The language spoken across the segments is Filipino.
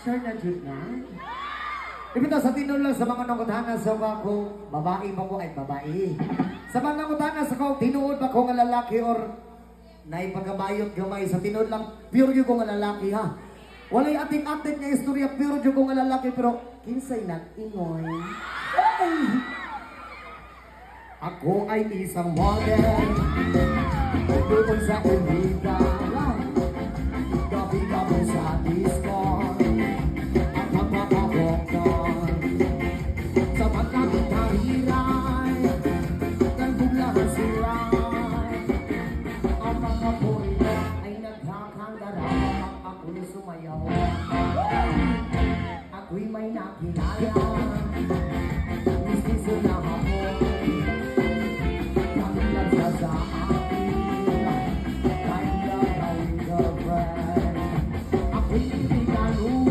master na jud na. Ibita sa tinul lang sa mga nangutana sa ko, babae ba ko ay babae. Sa mga nangutana sa ko, tinuod ba ko lalaki or naipagabayot gamay sa tinuod lang, pure yun ko nga lalaki ha. Walay ating-ating nga istorya, pure yun ko lalaki, pero kinsay nag-ingoy. Ay! Ako ay isang model, doon sa Ermita. Nagkakandaraw, ako'y sumayaw. Ako'y may nakilala, mistiso na hapon. Kami nagsasa akin, kinda kayong girlfriend. Ako'y pinikaluan,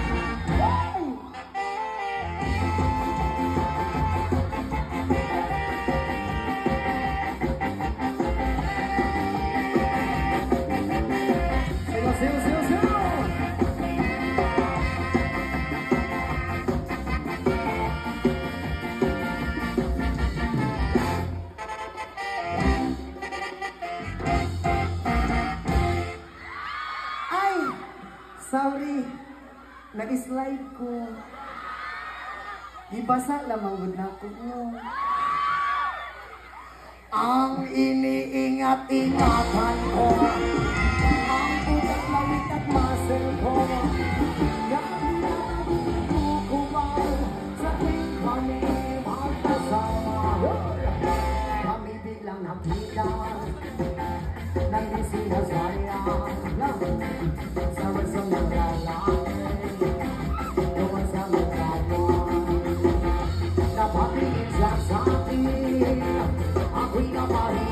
Sorry, nag-slide ko. Gibasa lamang gud na ko. Ang iniingat-ingatan ko, ang ugat-lawit at muscle ko, Kami biglang napila, nang. We don't mind.